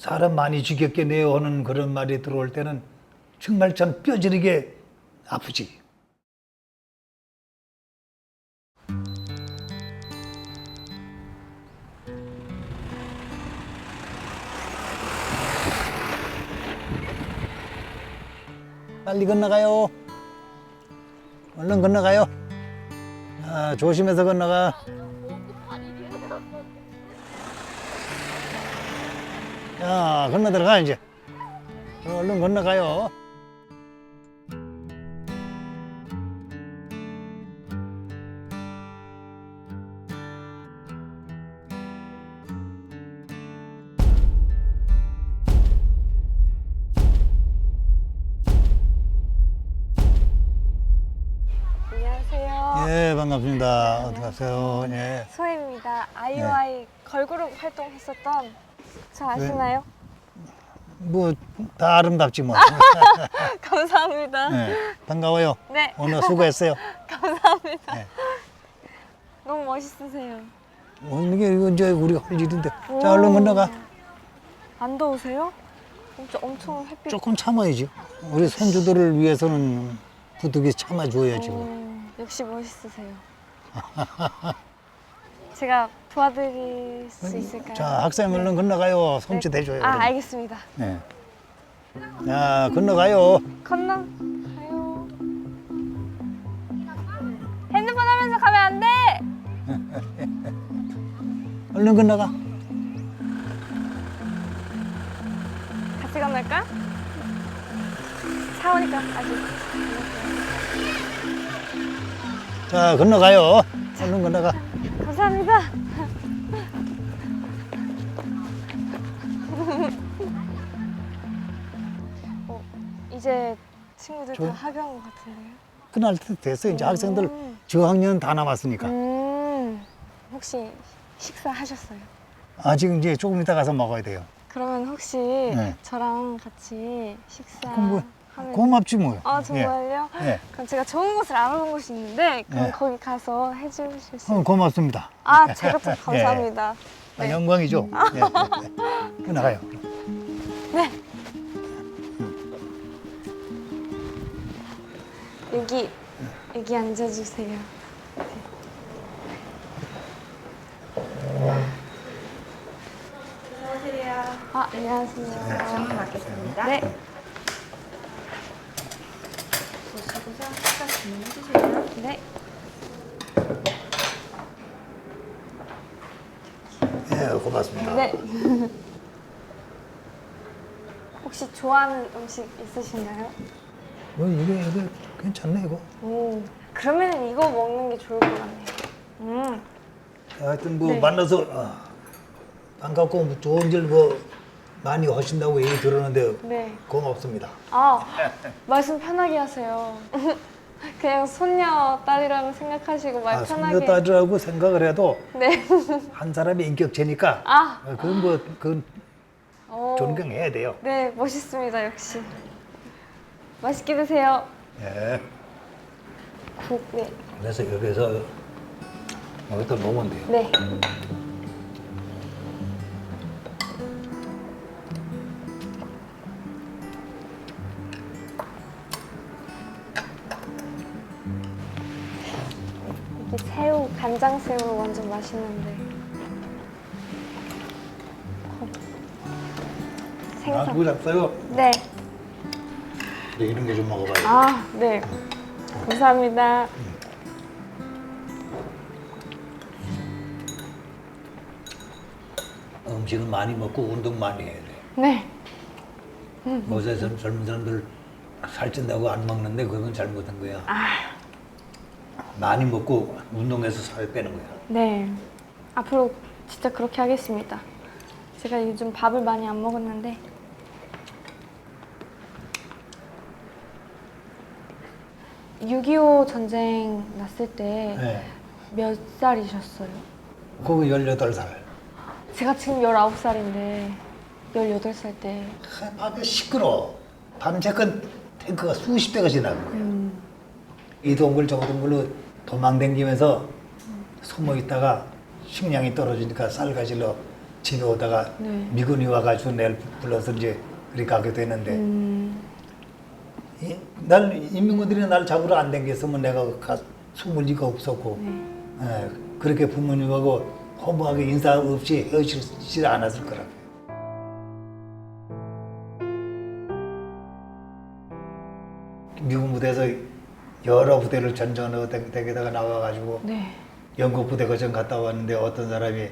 사람 많이 죽였겠네요 하는 그런 말이 들어올 때는 정말 참 뼈저리게 아프지. 빨리 건너가요. 얼른 건너가요. 아, 조심해서 건너가. 야, 건너 들어가 이제. 얼른 건너가요. 안녕하세요. 예, 반갑습니다. 어디 가세요? 예. 소혜입니다. 아이오아이 걸그룹 활동했었던 저 아시나요? 뭐 다 아름답지 뭐. 감사합니다. 네, 반가워요. 네, 오늘 수고했어요. 감사합니다. 네. 너무 멋있으세요. 오늘 이게 이거 이제 우리가 할 일인데. 자, 얼른 건너가. 안 더우세요? 엄청, 엄청 햇빛. 조금 참아야지. 우리 손주들을 위해서는 부득이 참아줘야지. 뭐. 음, 역시 멋있으세요. 제가 도와드릴 수 있을까요? 자, 학생 얼른 건너가요. 손짓 해줘요. 아, 그럼. 알겠습니다. 네. 자, 건너가요. 건너 가요. 핸드폰 하면서 가면 안 돼. 얼른 건너가. 같이 건널까? 차 오니까 아직. 자, 건너가요. 얼른 건너가. 감사합니다. 어, 이제 친구들. 다 학교한 것 같은데요? 그날 때 됐어. 이제 학생들 음. 저학년 다 남았으니까. 음, 혹시 식사하셨어요? 아직 이제 조금 이따 가서 먹어야 돼요. 그러면 혹시 네. 저랑 같이 그럼 뭐 식사 하면 고맙지 뭐. 아 정말요? 예. 예. 그럼 제가 좋은 곳을 알아본 곳이 있는데 그럼 네. 거기 가서 해주실 수 어, 있어요? 고맙습니다. 아 제가 또 감사합니다. 아, 네. 영광이죠. 예. 끊어가요. 네. 여기 여기 앉아주세요. 안녕하세요. 아 안녕하세요. 주문 받겠습니다. 네. 보시고서 식사 주문해 주세요. 네. 예, 고맙습니다. 네. 혹시 좋아하는 음식 있으신가요? 뭐 이게 이게 괜찮네 이거. 오. 그러면 이거 먹는 게 좋을 것 같네요. 음. 하여튼 뭐 네. 만나서 아, 반갑고 뭐 좋은 일뭐 많이 하신다고 얘기 들었는데 네. 고맙습니다. 아, 말씀 편하게 하세요. 그냥 손녀 딸이라고 생각하시고 말 아, 편하게. 손녀 딸이라고 생각을 해도 네. 한 사람의 인격체니까 아. 어, 그건 뭐 그건 오. 존경해야 돼요. 네, 멋있습니다, 역시. 맛있게 드세요. 예. 국, 네. 그래서 여기서 여기다 놓으면 돼요. 네. 간장 새우 완전 맛있는데. 어. 아, 생선. 누구 잡어요? 네. 네, 이런 게 좀 먹어봐요. 아, 네. 감사합니다. 음식은 많이 먹고 운동 많이 해야 돼. 네. 요새 젊- 젊은 사람들 살찐다고 안 먹는데 그건 잘못한 거야. 아, 많이 먹고 운동해서 살 빼는 거야. 네. 앞으로 진짜 그렇게 하겠습니다. 제가 요즘 밥을 많이 안 먹었는데. (6.25) 전쟁 났을 때몇 네. 살이셨어요? 그거 18살. 제가 지금 (19살인데) (18살) 때 밤에 시끄러. 밤새건 탱크가 수십 대가 지나는 거야. 음, 이 동굴 저 동굴로 도망다니면서 숨어 있다가 식량이 떨어지니까 쌀 가지러 집에 오다가 네. 미군이 와가지고 내일 불러서 이제 그리 가게 되는데 음, 이- 날 인민군들이 날 잡으러 안 댕겼으면 내가 가, 숨을 리가 없었고 네. 예, 그렇게 부모님하고 허무하게 인사 없이 헤어지지 않았을 거라고 여러 부대를 전전하고 댁에다가 나와가지고 네. 영국 부대 거전 갔다 왔는데 어떤 사람이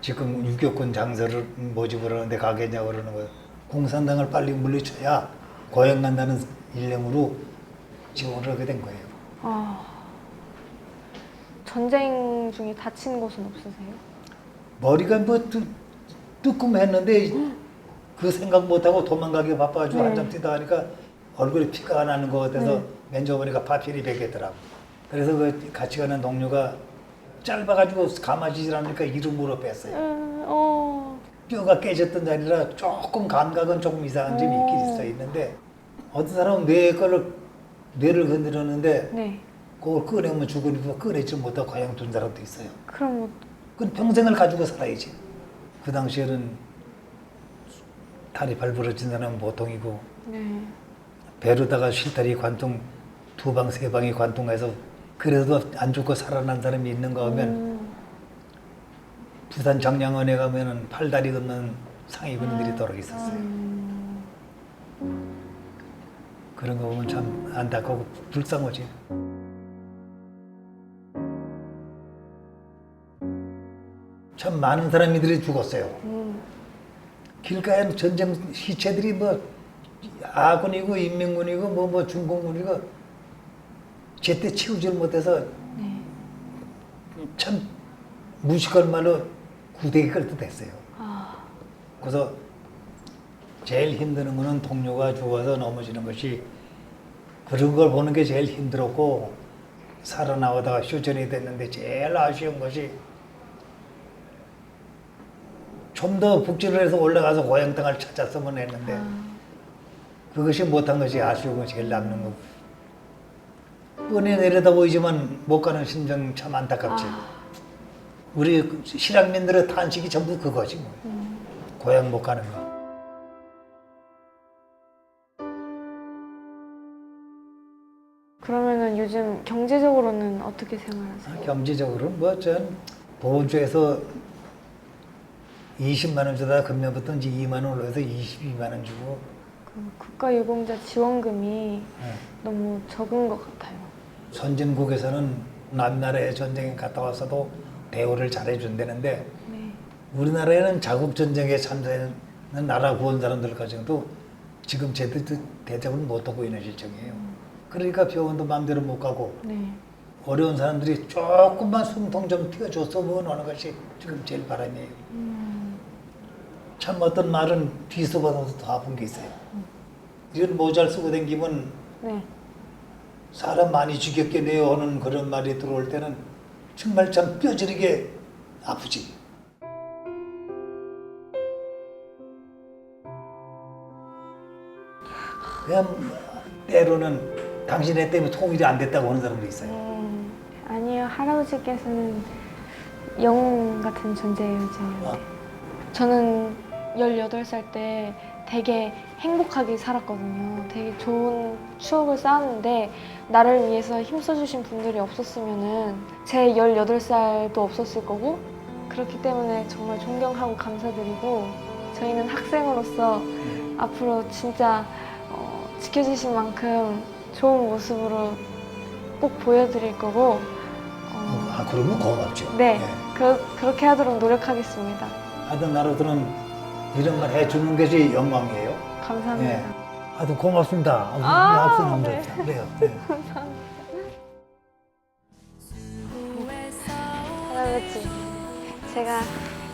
지금 유교권 장소를 모집을 하는데 가겠냐고 그러는 거예요. 공산당을 빨리 물리쳐야 고향 간다는 일념으로 지원을 하게 된 거예요. 아, 전쟁 중에 다친 곳은 없으세요? 머리가 뭐 뜨, 뜨끔했는데 그 생각 못하고 도망가기 바빠가지고 네. 한참 뛰다 하니까 얼굴에 피가 나는 것 같아서 네. 맨저 보니까 파피리 베겠더라고. 그래서 그 같이 가는 동료가 짧아가지고 감아지질 않으니까 이름으로 뺐어요. 음, 어, 뼈가 깨졌던 자리라 조금 감각은 조금 이상한 점이 있긴 오. 있어 있는데 어떤 사람은 뇌 거를 뇌를 건드렸는데 네. 그걸 꺼내면 죽으니까 꺼내지 못하고 그냥 둔 사람도 있어요. 그럼 뭐, 그건 평생을 가지고 살아야지. 그 당시에는 다리 발부러진 사람은 보통이고 네. 배로다가 실다리 관통 두 방 세 방이 관통해서 그래도 안 죽고 살아난 사람이 있는가 하면 음, 부산 정량원에 가면은 팔다리 없는 상위 군인들이 아. 더러 있었어요. 음, 그런 거 보면 참 안타깝고 불쌍하지. 참 많은 사람들이 죽었어요. 음, 길가에 전쟁 시체들이 뭐 아군이고 인민군이고 뭐 뭐 중공군이고 제때 치우질 못해서 네. 참 무식한 말로 구대기 끌듯 했어요. 아, 그래서 제일 힘드는 거는 동료가 죽어서 넘어지는 것이 그런 걸 보는 게 제일 힘들었고 살아나오다가 휴전이 됐는데 제일 아쉬운 것이 좀 더 북진을 해서 올라가서 고향 땅을 찾았으면 했는데 아, 그것이 못한 것이 아쉬운 것이 제일 남는 거. 뻔히 내려다 보이지만 못 가는 심정 참 안타깝지. 아, 우리 그 실향민들의 탄식이 전부 그거지 뭐. 음. 고향 못 가는 거. 그러면은 요즘 경제적으로는 어떻게 생활하세요? 경제적으로는 뭐전 보호주에서 20만 원 주다 금년부터 이제 2만 원 올려서 22만 원 주고 그 국가유공자 지원금이 예. 너무 적은 것 같아요. 선진국에서는 남나라에 전쟁에 갔다 왔어도 대우를 잘해준다는데 네. 우리나라에는 자국 전쟁에 참전하는 나라 구원 사람들 가정도 지금 제대로 대접을 못 하고 있는 실정이에요. 그러니까 병원도 마음대로 못 가고 네. 어려운 사람들이 조금만 숨통 좀 튀어줬으면 하는 것이 지금 제일 바람이에요. 음, 참 어떤 말은 뒤서봐도 더 아픈 게 있어요. 이런 모자를 쓰고 다니면 네. 사람 많이 죽였겠네요 하는 그런 말이 들어올 때는 정말 참 뼈저리게 아프지. 그냥 때로는 당신의 때문에 통일이 안 됐다고 하는 사람도 있어요. 음, 아니요, 할아버지께서는 영웅 같은 존재예요, 어? 저한테. 저는 18살 때 되게 행복하게 살았거든요. 되게 좋은 추억을 쌓았는데, 나를 위해서 힘써주신 분들이 없었으면은 제 18살도 없었을 거고, 그렇기 때문에 정말 존경하고 감사드리고, 저희는 학생으로서 앞으로 진짜 어, 지켜주신 만큼 좋은 모습으로 꼭 보여드릴 거고, 어, 아 그러면 고맙죠. 네, 예. 그, 그렇게 하도록 노력하겠습니다. 하여튼 나로들은 이런 말 해주는 것이 영광이에요. 감사합니다. 예. 하여튼 고맙습니다. 아, 아, 악수 너무 네. 그래요. 네. 할아버지, 제가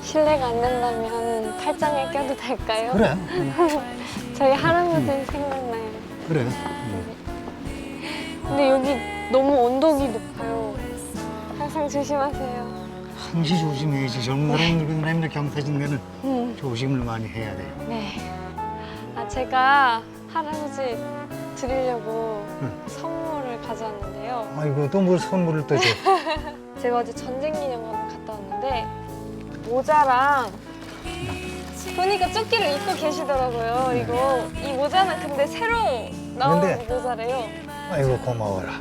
실례가 안 된다면 팔짱에 껴도 될까요? 그래. 응. 저희 할아버지 생각나요. 그래. 근데 여기 너무 언덕이 높아요. 항상 조심하세요. 항시 조심해야지. 젊은 사람들 맨날 경사진 데는 음, 조심을 많이 해야 돼. 네. 아, 제가 할아버지 드리려고 응. 선물을 가져왔는데요. 아이고 또 뭘 선물을 또 줘. 제가 어제 전쟁 기념관을 갔다 왔는데 모자랑 보니까 조끼를 입고 계시더라고요. 이거 이 모자는 근데 새로 나온 근데- 모자래요. 아이고 고마워라.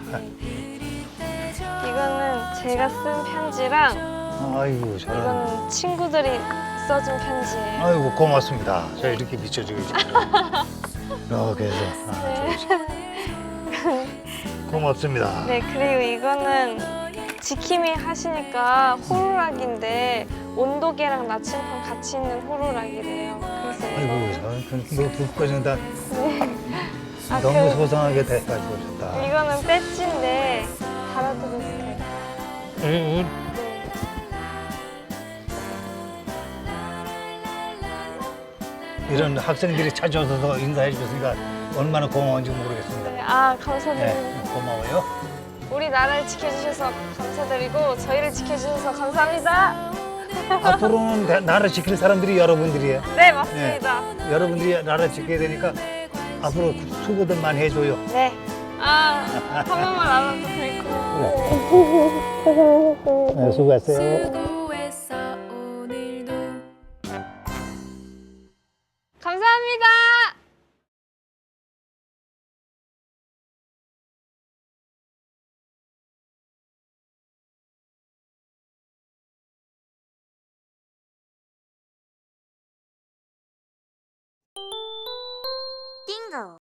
이거는 제가 쓴 편지랑 아이고 저런. 이거는 친구들이 써준 편지예요. 아이고 고맙습니다. 저 이렇게 비춰주고 이렇게 해서 하나, 둘, 셋. 고맙습니다. 네, 그리고 이거는 지킴이 하시니까 호루라기인데 온도계랑 나침반 같이 있는 호루라기래요. 그래서 아이고 저너 불꺼진 다 아, 너무 그- 소상하게 돼가지고 좋다. 이거는 배지인데 달아드릴게요. 이런 학생들이 찾아와서 인사해 주셨으니까 얼마나 고마운지 모르겠습니다. 네, 아 감사드립니다. 네, 고마워요. 우리 나라를 지켜주셔서 감사드리고 저희를 지켜주셔서 감사합니다. 앞으로는 나- 나라 지킬 사람들이 여러분들이에요. 네 맞습니다. 여러분들이 나라 지켜야 되니까 앞으로 수고들 많이 해줘요. 네. 아, 한 번만 알아도 될 거. 네, 수고하세요. 띵고